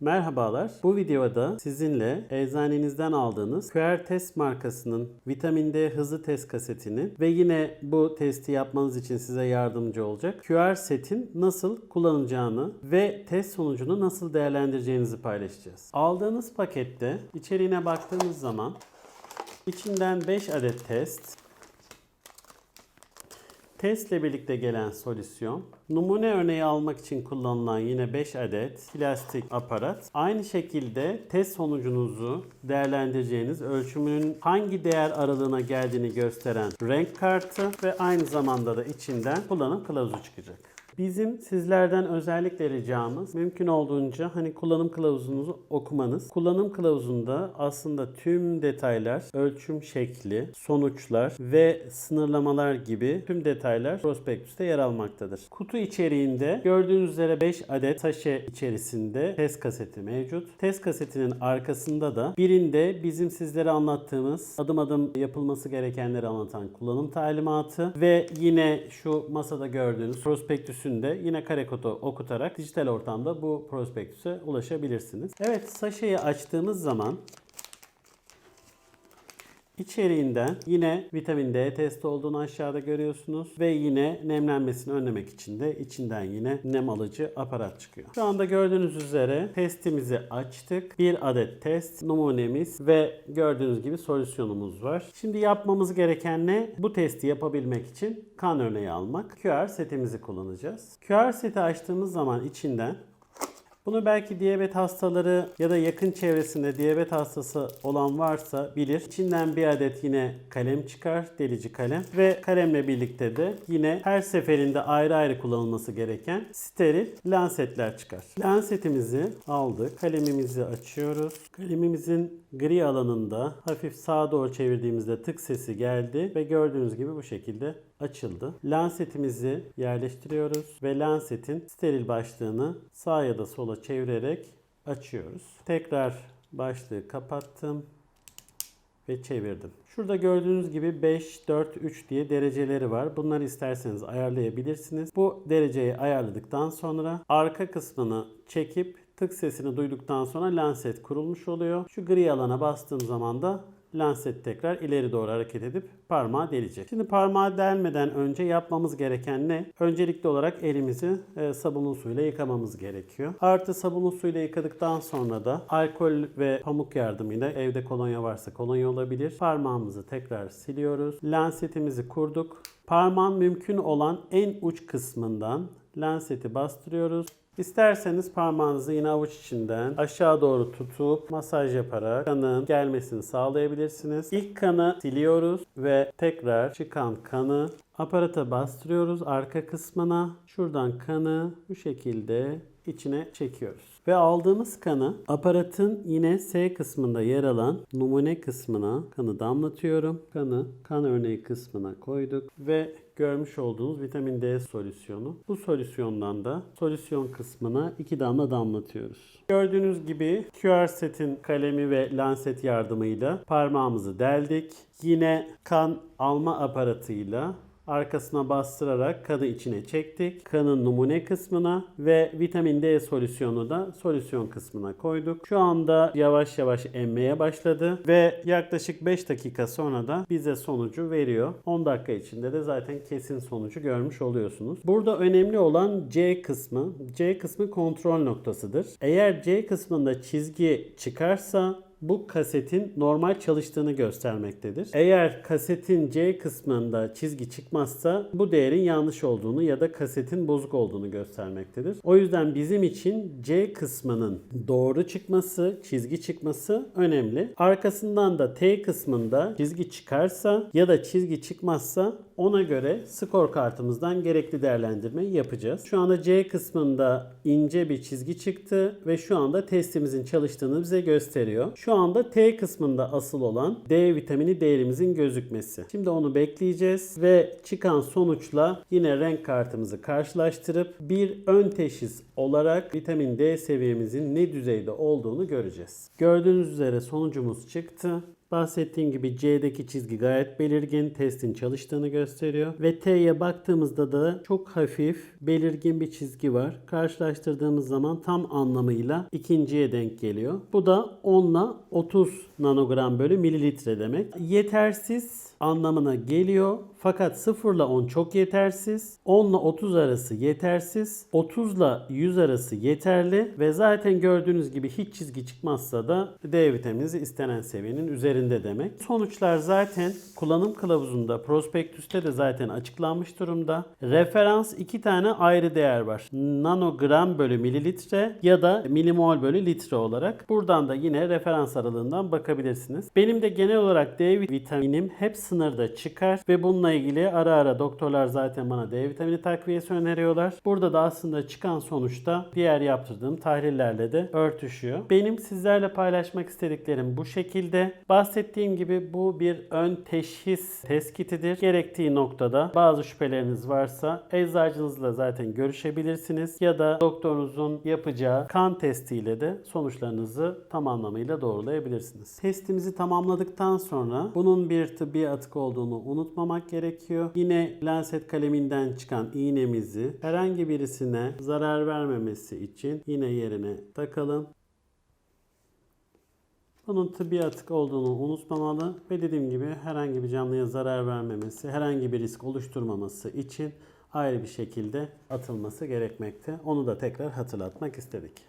Merhabalar. Bu videoda sizinle eczanenizden aldığınız QR Test markasının vitamin D hızlı test kasetini ve yine bu testi yapmanız için size yardımcı olacak QR setin nasıl kullanılacağını ve test sonucunu nasıl değerlendireceğinizi paylaşacağız. Aldığınız pakette içeriğine baktığınız zaman içinden 5 adet test, Testle birlikte gelen solüsyon, numune örneği almak için kullanılan yine 5 adet plastik aparat. Aynı şekilde test sonucunuzu değerlendireceğiniz ölçümünün hangi değer aralığına geldiğini gösteren renk kartı ve aynı zamanda da içinden kullanım kılavuzu çıkacak. Bizim sizlerden özellikle ricamız mümkün olduğunca hani kullanım kılavuzunuzu okumanız. Kullanım kılavuzunda aslında tüm detaylar, ölçüm şekli, sonuçlar ve sınırlamalar gibi tüm detaylar prospektüste yer almaktadır. Kutu içeriğinde gördüğünüz üzere 5 adet saşe içerisinde test kaseti mevcut. Test kasetinin arkasında da birinde bizim sizlere anlattığımız adım adım yapılması gerekenleri anlatan kullanım talimatı ve yine şu masada gördüğünüz prospektüsün de yine kare kodu okutarak dijital ortamda bu prospektüse ulaşabilirsiniz. Evet saşeyi açtığımız zaman İçeriğinden yine vitamin D testi olduğunu aşağıda görüyorsunuz ve yine nemlenmesini önlemek için de içinden yine nem alıcı aparat çıkıyor. Şu anda gördüğünüz üzere testimizi açtık. Bir adet test numunemiz ve gördüğünüz gibi solüsyonumuz var. Şimdi yapmamız gereken ne? Bu testi yapabilmek için kan örneği almak. QR setimizi kullanacağız. QR seti açtığımız zaman içinden bunu belki diyabet hastaları ya da yakın çevresinde diyabet hastası olan varsa bilir. İçinden bir adet yine kalem çıkar, delici kalem ve kalemle birlikte de yine her seferinde ayrı ayrı kullanılması gereken steril lansetler çıkar. Lansetimizi aldık. Kalemimizi açıyoruz. Kalemimizin gri alanında hafif sağa doğru çevirdiğimizde tık sesi geldi ve gördüğünüz gibi bu şekilde açıldı. Lansetimizi yerleştiriyoruz ve lansetin steril başlığını sağa ya da sola çevirerek açıyoruz. Tekrar başlığı kapattım ve çevirdim. Şurada gördüğünüz gibi 5, 4, 3 diye dereceleri var. Bunları isterseniz ayarlayabilirsiniz. Bu dereceyi ayarladıktan sonra arka kısmını çekip tık sesini duyduktan sonra lanset kurulmuş oluyor. Şu gri alana bastığım zaman da Lanset tekrar ileri doğru hareket edip parmağı delecek. Şimdi parmağı delmeden önce yapmamız gereken ne? Öncelikli olarak elimizi e, sabunlu suyla yıkamamız gerekiyor. Artı sabunlu suyla yıkadıktan sonra da alkol ve pamuk yardımıyla evde kolonya varsa kolonya olabilir. Parmağımızı tekrar siliyoruz. Lansetimizi kurduk. Parmağın mümkün olan en uç kısmından lanseti bastırıyoruz. İsterseniz parmağınızı yine avuç içinden aşağı doğru tutup masaj yaparak kanın gelmesini sağlayabilirsiniz. İlk kanı siliyoruz ve tekrar çıkan kanı aparata bastırıyoruz arka kısmına. Şuradan kanı bu şekilde içine çekiyoruz. Ve aldığımız kanı aparatın yine S kısmında yer alan numune kısmına kanı damlatıyorum. Kanı kan örneği kısmına koyduk ve görmüş olduğunuz vitamin D solüsyonu. Bu solüsyondan da solüsyon kısmına iki damla damlatıyoruz. Gördüğünüz gibi QR setin kalemi ve lanset yardımıyla parmağımızı deldik. Yine kan alma aparatıyla arkasına bastırarak kanı içine çektik. Kanın numune kısmına ve vitamin D solüsyonu da solüsyon kısmına koyduk. Şu anda yavaş yavaş emmeye başladı ve yaklaşık 5 dakika sonra da bize sonucu veriyor. 10 dakika içinde de zaten kesin sonucu görmüş oluyorsunuz. Burada önemli olan C kısmı. C kısmı kontrol noktasıdır. Eğer C kısmında çizgi çıkarsa bu kasetin normal çalıştığını göstermektedir. Eğer kasetin C kısmında çizgi çıkmazsa bu değerin yanlış olduğunu ya da kasetin bozuk olduğunu göstermektedir. O yüzden bizim için C kısmının doğru çıkması, çizgi çıkması önemli. Arkasından da T kısmında çizgi çıkarsa ya da çizgi çıkmazsa ona göre skor kartımızdan gerekli değerlendirmeyi yapacağız. Şu anda C kısmında ince bir çizgi çıktı ve şu anda testimizin çalıştığını bize gösteriyor. Şu anda T kısmında asıl olan D vitamini değerimizin gözükmesi. Şimdi onu bekleyeceğiz ve çıkan sonuçla yine renk kartımızı karşılaştırıp bir ön teşhis olarak vitamin D seviyemizin ne düzeyde olduğunu göreceğiz. Gördüğünüz üzere sonucumuz çıktı. Bahsettiğim gibi C'deki çizgi gayet belirgin. Testin çalıştığını gösteriyor. Ve T'ye baktığımızda da çok hafif belirgin bir çizgi var. Karşılaştırdığımız zaman tam anlamıyla ikinciye denk geliyor. Bu da 10 ile 30 nanogram bölü mililitre demek. Yetersiz anlamına geliyor. Fakat 0 ile 10 çok yetersiz. 10 ile 30 arası yetersiz. 30 ile 100 arası yeterli. Ve zaten gördüğünüz gibi hiç çizgi çıkmazsa da D vitamini istenen seviyenin üzerinde demek. Sonuçlar zaten kullanım kılavuzunda, prospektüste de zaten açıklanmış durumda. Referans iki tane ayrı değer var. Nanogram bölü mililitre ya da milimol bölü litre olarak. Buradan da yine referans aralığından bakabilirsiniz. Benim de genel olarak D vitaminim hep sınırda çıkar ve bununla ilgili ara ara doktorlar zaten bana D vitamini takviyesi öneriyorlar. Burada da aslında çıkan sonuçta diğer yaptırdığım tahlillerle de örtüşüyor. Benim sizlerle paylaşmak istediklerim bu şekilde. Bahsettiğim gibi bu bir ön teşhis test kitidir. Gerektiği noktada bazı şüpheleriniz varsa eczacınızla zaten görüşebilirsiniz ya da doktorunuzun yapacağı kan testiyle de sonuçlarınızı tam anlamıyla doğrulayabilirsiniz. Testimizi tamamladıktan sonra bunun bir tıbbi atık olduğunu unutmamak gerekiyor. Yine Lancet kaleminden çıkan iğnemizi herhangi birisine zarar vermemesi için yine yerine takalım. Bunun tıbbi atık olduğunu unutmamalı ve dediğim gibi herhangi bir canlıya zarar vermemesi, herhangi bir risk oluşturmaması için ayrı bir şekilde atılması gerekmekte. Onu da tekrar hatırlatmak istedik.